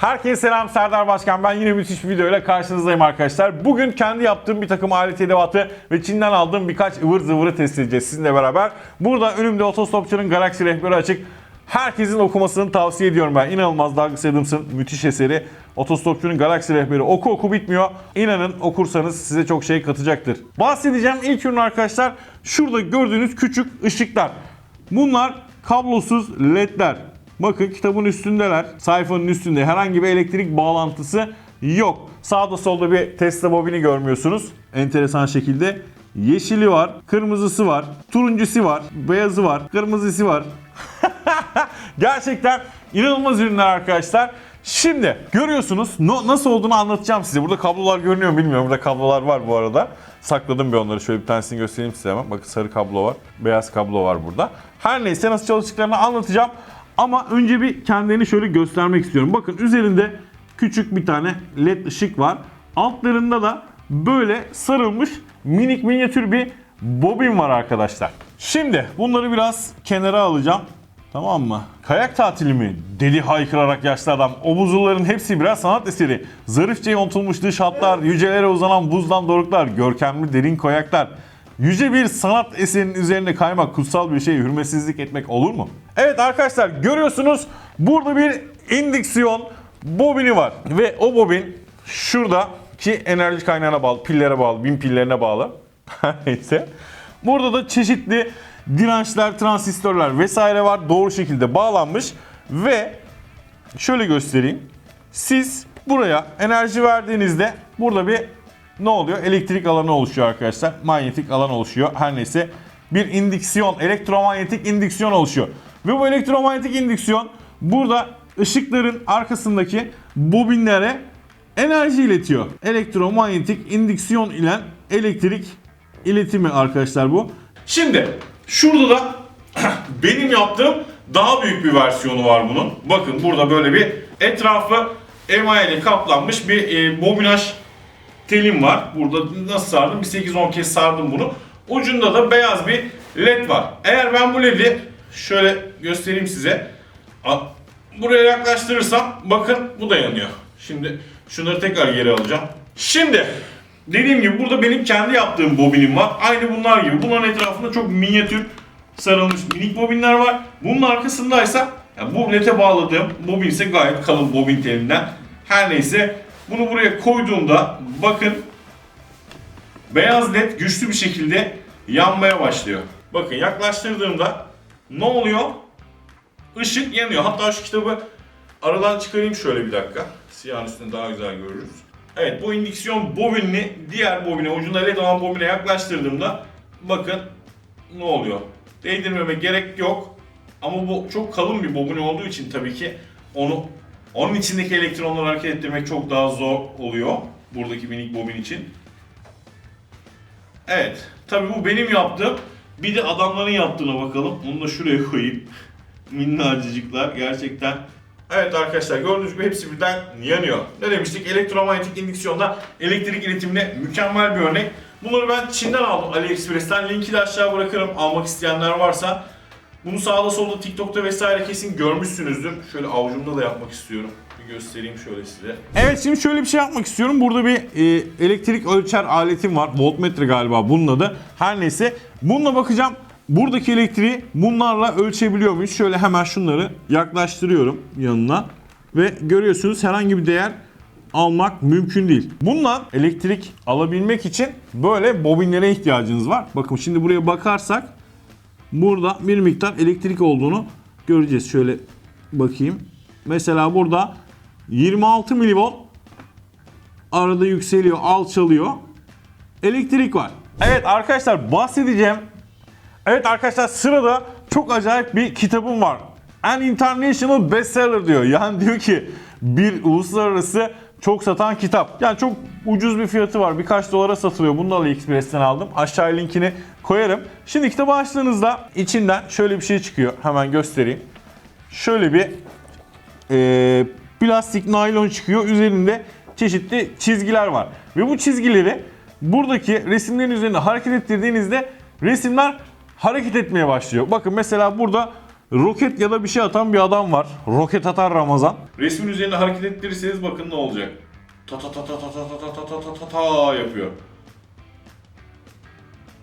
Herkese selam Serdar Başkan. Ben yine müthiş bir videoyla karşınızdayım arkadaşlar. Bugün kendi yaptığım bir takım alet edevatı ve Çin'den aldığım birkaç ıvır zıvırı test edeceğiz sizinle beraber. Burada önümde otostopçunun Galaxy rehberi açık. Herkesin okumasını tavsiye ediyorum ben. İnanılmaz Douglas Adams'ın müthiş eseri. Otostopçunun Galaxy rehberi oku oku bitmiyor. İnanın okursanız size çok şey katacaktır. Bahsedeceğim ilk ürün arkadaşlar. Şurada gördüğünüz küçük ışıklar. Bunlar kablosuz ledler. Bakın kitabın üstündeler. Sayfanın üstünde herhangi bir elektrik bağlantısı yok. Sağda solda bir Tesla bobini görmüyorsunuz. Enteresan şekilde. Yeşili var, kırmızısı var, turuncusu var, beyazı var, kırmızısı var. Gerçekten inanılmaz ürünler arkadaşlar. Şimdi görüyorsunuz no- nasıl olduğunu anlatacağım size. Burada kablolar görünüyor mu bilmiyorum. Burada kablolar var bu arada. Sakladım bir onları. Şöyle bir tanesini göstereyim size hemen. Bakın sarı kablo var. Beyaz kablo var burada. Her neyse nasıl çalıştıklarını anlatacağım. Ama önce bir kendilerini şöyle göstermek istiyorum. Bakın üzerinde küçük bir tane led ışık var. Altlarında da böyle sarılmış minik minyatür bir bobin var arkadaşlar. Şimdi bunları biraz kenara alacağım. Tamam mı? Kayak tatili mi? Deli haykırarak yaşlı adam. O buzulların hepsi birer sanat eseri. Zarifçe yontulmuş dış hatlar, yücelere uzanan buzdan doruklar, görkemli derin koyaklar. Yüce bir sanat eserinin üzerine kaymak kutsal bir şey hürmetsizlik etmek olur mu? Evet arkadaşlar görüyorsunuz burada bir indüksiyon bobini var. Ve o bobin şurada ki enerji kaynağına bağlı, pillere bağlı, bin pillerine bağlı. Neyse. Burada da çeşitli dirençler, transistörler vesaire var. Doğru şekilde bağlanmış ve şöyle göstereyim. Siz buraya enerji verdiğinizde burada bir ne oluyor? Elektrik alanı oluşuyor arkadaşlar. Manyetik alan oluşuyor. Her neyse bir indüksiyon, elektromanyetik indüksiyon oluşuyor. Ve bu elektromanyetik indüksiyon burada ışıkların arkasındaki bobinlere enerji iletiyor. Elektromanyetik indüksiyon ile elektrik iletimi arkadaşlar bu. Şimdi şurada da benim yaptığım daha büyük bir versiyonu var bunun. Bakın burada böyle bir etrafı emaye ile kaplanmış bir e, bobinaj telim var. Burada nasıl sardım? Bir 8-10 kez sardım bunu. Ucunda da beyaz bir led var. Eğer ben bu ledi şöyle göstereyim size. Buraya yaklaştırırsam bakın bu da yanıyor. Şimdi şunları tekrar geri alacağım. Şimdi dediğim gibi burada benim kendi yaptığım bobinim var. Aynı bunlar gibi. Bunların etrafında çok minyatür sarılmış minik bobinler var. Bunun arkasındaysa yani bu lete bağladığım bobin ise gayet kalın bobin telinden. Her neyse bunu buraya koyduğumda bakın beyaz led güçlü bir şekilde yanmaya başlıyor. Bakın yaklaştırdığımda ne oluyor? Işık yanıyor. Hatta şu kitabı aradan çıkarayım şöyle bir dakika. Siyahın üstünde daha güzel görürüz. Evet bu indüksiyon bobinini diğer bobine ucunda led olan bobine yaklaştırdığımda bakın ne oluyor? Değdirmeme gerek yok. Ama bu çok kalın bir bobine olduğu için tabii ki onu onun içindeki elektronları hareket ettirmek çok daha zor oluyor. Buradaki minik bobin için. Evet. Tabii bu benim yaptığım. Bir de adamların yaptığına bakalım. Onu da şuraya koyayım. Minnacıklar gerçekten. Evet arkadaşlar gördüğünüz gibi hepsi birden yanıyor. Ne demiştik? Elektromanyetik indüksiyonda elektrik iletimine mükemmel bir örnek. Bunları ben Çin'den aldım AliExpress'ten. Linki de aşağı bırakırım almak isteyenler varsa. Bunu sağda solda TikTok'ta vesaire kesin görmüşsünüzdür. Şöyle avucumda da yapmak istiyorum. Bir göstereyim şöyle size. Evet şimdi şöyle bir şey yapmak istiyorum. Burada bir e, elektrik ölçer aletim var. Voltmetre galiba bunun adı. Her neyse. Bununla bakacağım. Buradaki elektriği bunlarla ölçebiliyor muyuz? Şöyle hemen şunları yaklaştırıyorum yanına. Ve görüyorsunuz herhangi bir değer almak mümkün değil. Bundan elektrik alabilmek için böyle bobinlere ihtiyacınız var. Bakın şimdi buraya bakarsak burada bir miktar elektrik olduğunu göreceğiz. Şöyle bakayım. Mesela burada 26 milivolt arada yükseliyor, alçalıyor. Elektrik var. Evet arkadaşlar bahsedeceğim. Evet arkadaşlar sırada çok acayip bir kitabım var. An International Bestseller diyor. Yani diyor ki bir uluslararası çok satan kitap. Yani çok ucuz bir fiyatı var. Birkaç dolara satılıyor. Bunu da AliExpress'ten aldım. Aşağıya linkini koyarım. Şimdi kitabı açtığınızda içinden şöyle bir şey çıkıyor. Hemen göstereyim. Şöyle bir e, plastik naylon çıkıyor. Üzerinde çeşitli çizgiler var. Ve bu çizgileri buradaki resimlerin üzerinde hareket ettirdiğinizde resimler hareket etmeye başlıyor. Bakın mesela burada roket ya da bir şey atan bir adam var. Roket atar Ramazan. Resmin üzerinde hareket ettirirseniz bakın ne olacak. Ta ta ta ta ta ta ta ta ta ta ta ta yapıyor.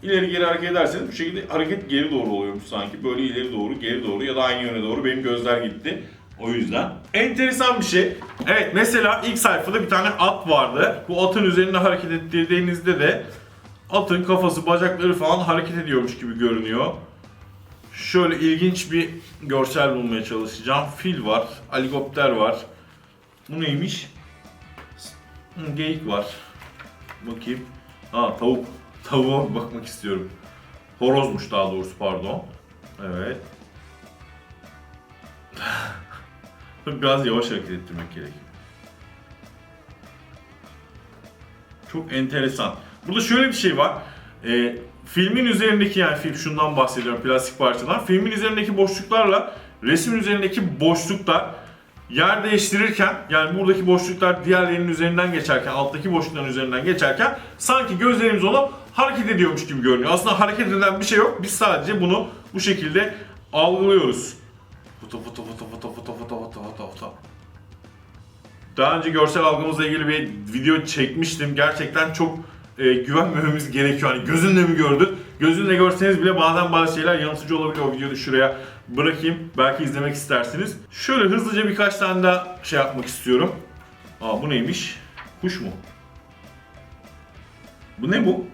İleri geri hareket ederseniz bu şekilde hareket geri doğru oluyormuş sanki. Böyle ileri doğru, geri doğru ya da aynı yöne doğru benim gözler gitti. O yüzden. Enteresan bir şey. Evet mesela ilk sayfada bir tane at vardı. Bu atın üzerinde hareket ettirdiğinizde de atın kafası, bacakları falan hareket ediyormuş gibi görünüyor. Şöyle ilginç bir görsel bulmaya çalışacağım. Fil var, helikopter var. Bu neymiş? Geyik var. Bakayım. Ha tavuk. Tavuğa bakmak istiyorum. Horozmuş daha doğrusu pardon. Evet. Biraz yavaş hareket ettirmek gerekiyor. Çok enteresan. Burada şöyle bir şey var. Ee, filmin üzerindeki yani film şundan bahsediyorum plastik parçadan. Filmin üzerindeki boşluklarla resmin üzerindeki boşluklar yer değiştirirken yani buradaki boşluklar diğerlerinin üzerinden geçerken alttaki boşlukların üzerinden geçerken sanki gözlerimiz onu hareket ediyormuş gibi görünüyor. Aslında hareket eden bir şey yok. Biz sadece bunu bu şekilde algılıyoruz. Foto foto foto foto foto foto foto foto foto. Daha önce görsel algımızla ilgili bir video çekmiştim. Gerçekten çok e, güvenmememiz gerekiyor. Hani gözünle mi gördün? Gözünle görseniz bile bazen bazı şeyler yanıltıcı olabiliyor. O videoyu şuraya bırakayım. Belki izlemek istersiniz. Şöyle hızlıca birkaç tane daha şey yapmak istiyorum. Aa bu neymiş? Kuş mu? Bu ne bu?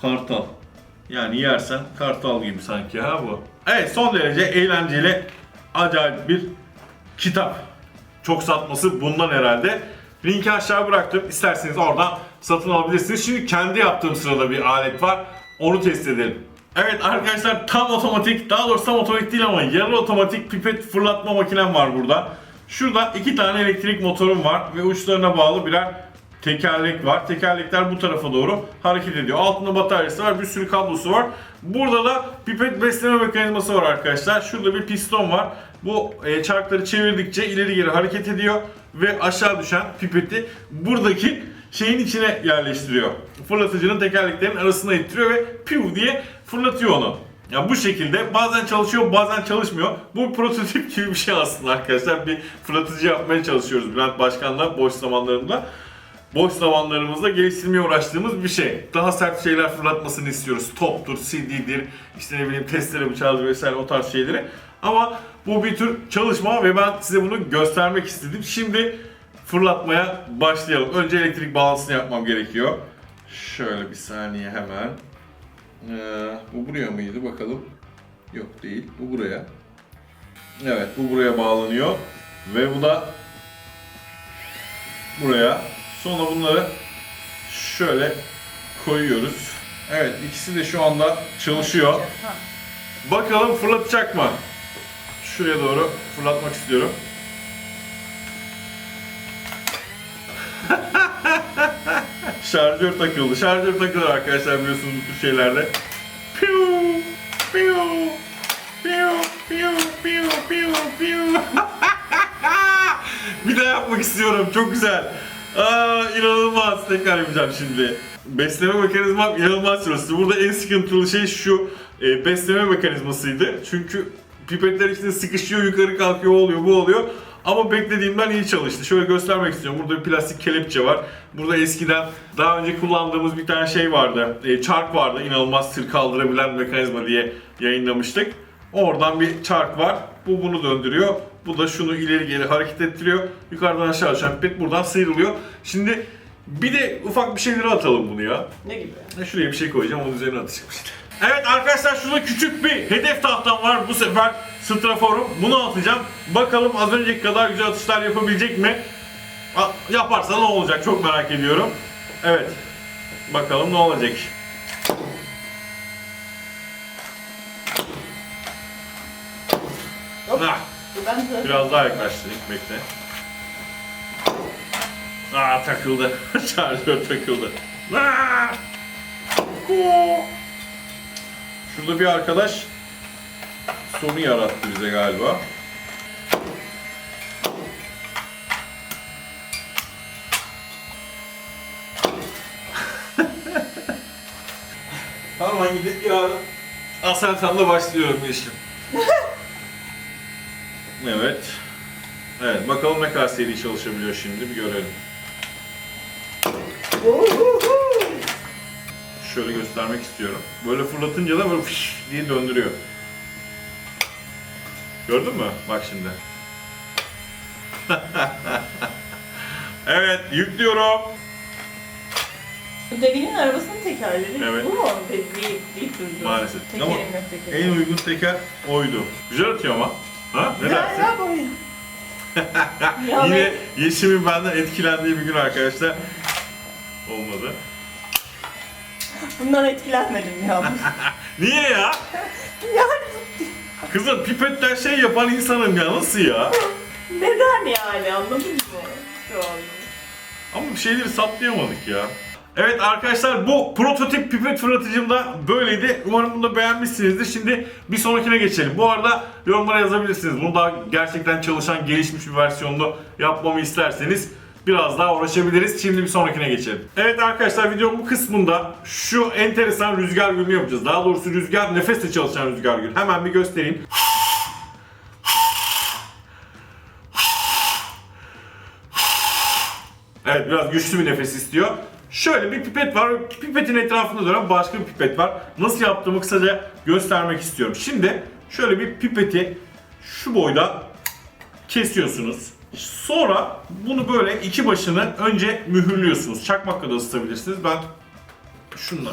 Kartal. Yani yersen kartal gibi sanki ha bu. Evet son derece eğlenceli, acayip bir kitap. Çok satması bundan herhalde. Linki aşağı bıraktım. İsterseniz oradan satın alabilirsiniz. Şimdi kendi yaptığım sırada bir alet var. Onu test edelim. Evet arkadaşlar tam otomatik, daha doğrusu tam otomatik değil ama yarı otomatik pipet fırlatma makinem var burada. Şurada iki tane elektrik motorum var ve uçlarına bağlı birer tekerlek var. Tekerlekler bu tarafa doğru hareket ediyor. Altında bataryası var, bir sürü kablosu var. Burada da pipet besleme mekanizması var arkadaşlar. Şurada bir piston var. Bu e, çarkları çevirdikçe ileri geri hareket ediyor ve aşağı düşen pipeti buradaki şeyin içine yerleştiriyor. Fırlatıcının tekerleklerin arasına ittiriyor ve piu diye fırlatıyor onu. Ya bu şekilde bazen çalışıyor bazen çalışmıyor. Bu prototip gibi bir şey aslında arkadaşlar. Bir fırlatıcı yapmaya çalışıyoruz Bülent Başkan'la boş zamanlarında boş zamanlarımızda geliştirmeye uğraştığımız bir şey. Daha sert şeyler fırlatmasını istiyoruz. Toptur, CD'dir, işte ne bileyim testere bıçağıdır vesaire o tarz şeyleri. Ama bu bir tür çalışma ve ben size bunu göstermek istedim. Şimdi fırlatmaya başlayalım. Önce elektrik bağlantısını yapmam gerekiyor. Şöyle bir saniye hemen. Ee, bu buraya mıydı bakalım. Yok değil. Bu buraya. Evet bu buraya bağlanıyor. Ve bu da buraya. Sonra bunları şöyle koyuyoruz. Evet ikisi de şu anda çalışıyor. Bakalım fırlatacak mı? Şuraya doğru fırlatmak istiyorum. Şarjör takıldı. Şarjör takılır arkadaşlar biliyorsunuz bu şeylerde. Piu, piu, piu, piu, piu, piu, piu. Bir daha yapmak istiyorum. Çok güzel. Aa, inanılmaz. Tekrar yapacağım şimdi. Besleme mekanizmam inanılmaz çalıştı. Burada en sıkıntılı şey şu. e, besleme mekanizmasıydı. Çünkü pipetler içinde sıkışıyor, yukarı kalkıyor, oluyor, bu oluyor. Ama beklediğimden iyi çalıştı. Şöyle göstermek istiyorum. Burada bir plastik kelepçe var. Burada eskiden daha önce kullandığımız bir tane şey vardı. E, çark vardı. İnanılmaz tır kaldırabilen mekanizma diye yayınlamıştık. Oradan bir çark var. Bu bunu döndürüyor. Bu da şunu ileri geri hareket ettiriyor. Yukarıdan aşağı düşen pipet buradan sıyrılıyor. Şimdi bir de ufak bir şeyleri atalım bunu ya. Ne gibi? Ya Şuraya bir şey koyacağım onun üzerine atacağım işte. Evet arkadaşlar şurada küçük bir hedef tahtam var bu sefer straforum. Bunu atacağım. Bakalım az önceki kadar güzel atışlar yapabilecek mi? A- Yaparsa ne olacak çok merak ediyorum. Evet. Bakalım ne olacak. Ah, biraz daha yaklaştırayım bekle. Aa takıldı. Şarjör takıldı. Aa! Şurada bir arkadaş sorun yarattı bize galiba. Tamam gidip yarın Aselsan'la başlıyorum işim. Evet. Evet bakalım ne kadar seri çalışabiliyor şimdi bir görelim. Şöyle göstermek istiyorum. Böyle fırlatınca da böyle fış diye döndürüyor. Gördün mü? Bak şimdi. evet yüklüyorum. Devinin arabasının tekerleri Evet. bu mu? Bir türlü. Maalesef. Tekerim Ama yok. En uygun teker oydu. Güzel atıyor ama. Ha? Ne dersin? ya bu. ya Yine Yeşim'in benden etkilendiği bir gün arkadaşlar. Olmadı. Bundan etkilenmedim ya. Niye ya? yani Kızım pipetten şey yapan insanım ya nasıl ya? neden yani anladın mı? Şu an. Ama bir şeyleri saptayamadık ya. Evet arkadaşlar bu prototip pipet fırlatıcım da böyleydi. Umarım bunu da beğenmişsinizdir. Şimdi bir sonrakine geçelim. Bu arada yorumlara yazabilirsiniz. Bunu daha gerçekten çalışan gelişmiş bir versiyonunu yapmamı isterseniz biraz daha uğraşabiliriz. Şimdi bir sonrakine geçelim. Evet arkadaşlar videonun bu kısmında şu enteresan rüzgar gülünü yapacağız. Daha doğrusu rüzgar nefesle çalışan rüzgar gül. Hemen bir göstereyim. Evet biraz güçlü bir nefes istiyor. Şöyle bir pipet var. Pipetin etrafında dönen başka bir pipet var. Nasıl yaptığımı kısaca göstermek istiyorum. Şimdi şöyle bir pipeti şu boyda kesiyorsunuz. Sonra bunu böyle iki başını önce mühürlüyorsunuz. Çakmakla da ısıtabilirsiniz. Ben şunla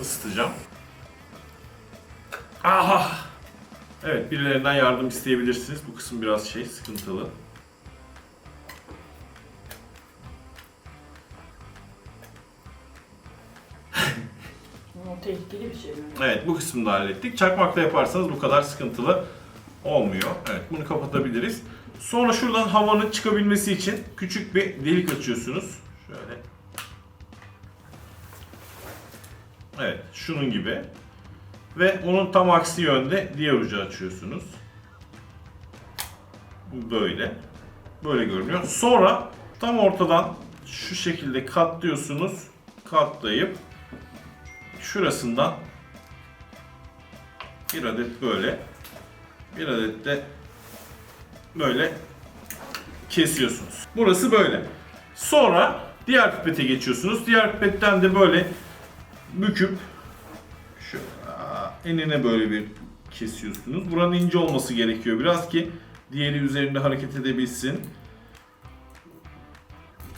ısıtacağım. Aha! Evet birilerinden yardım isteyebilirsiniz. Bu kısım biraz şey sıkıntılı. Tehlikeli bir şey mi? Evet bu kısmını da hallettik. Çakmakla yaparsanız bu kadar sıkıntılı olmuyor. Evet bunu kapatabiliriz. Sonra şuradan havanın çıkabilmesi için küçük bir delik açıyorsunuz. Şöyle. Evet şunun gibi. Ve onun tam aksi yönde diğer ucu açıyorsunuz. Böyle. Böyle görünüyor. Sonra tam ortadan şu şekilde katlıyorsunuz. Katlayıp şurasından bir adet böyle bir adet de böyle kesiyorsunuz. Burası böyle. Sonra diğer pipete geçiyorsunuz. Diğer pipetten de böyle büküp şu enine böyle bir kesiyorsunuz. Buranın ince olması gerekiyor biraz ki diğeri üzerinde hareket edebilsin.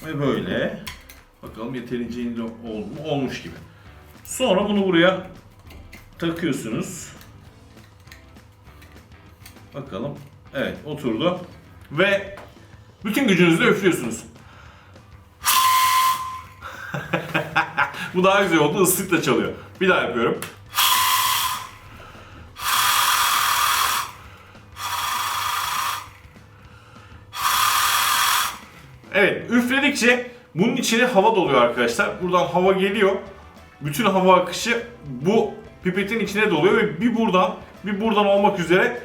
Ve böyle. Bakalım yeterince ince oldu mu? Olmuş gibi. Sonra bunu buraya takıyorsunuz. Bakalım. Evet oturdu. Ve bütün gücünüzle üflüyorsunuz. Bu daha güzel oldu. Islıkla çalıyor. Bir daha yapıyorum. Evet, üfledikçe bunun içine hava doluyor arkadaşlar. Buradan hava geliyor. Bütün hava akışı bu pipetin içine doluyor ve bir buradan bir buradan olmak üzere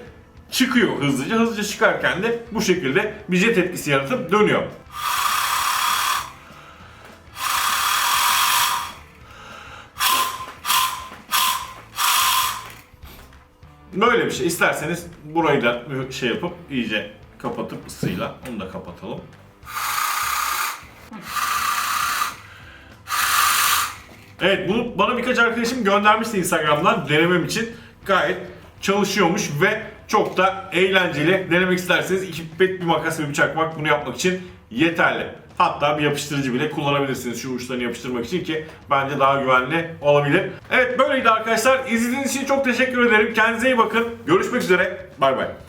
çıkıyor hızlıca. Hızlıca çıkarken de bu şekilde bir jet etkisi yaratıp dönüyor. Böyle bir şey. İsterseniz burayı da şey yapıp iyice kapatıp ısıyla onu da kapatalım. Evet bunu bana birkaç arkadaşım göndermişti Instagram'dan denemem için. Gayet çalışıyormuş ve çok da eğlenceli. Denemek isterseniz iki pipet bir makas ve bir çakmak bunu yapmak için yeterli. Hatta bir yapıştırıcı bile kullanabilirsiniz şu uçlarını yapıştırmak için ki bence daha güvenli olabilir. Evet böyleydi arkadaşlar. İzlediğiniz için çok teşekkür ederim. Kendinize iyi bakın. Görüşmek üzere. Bay bay.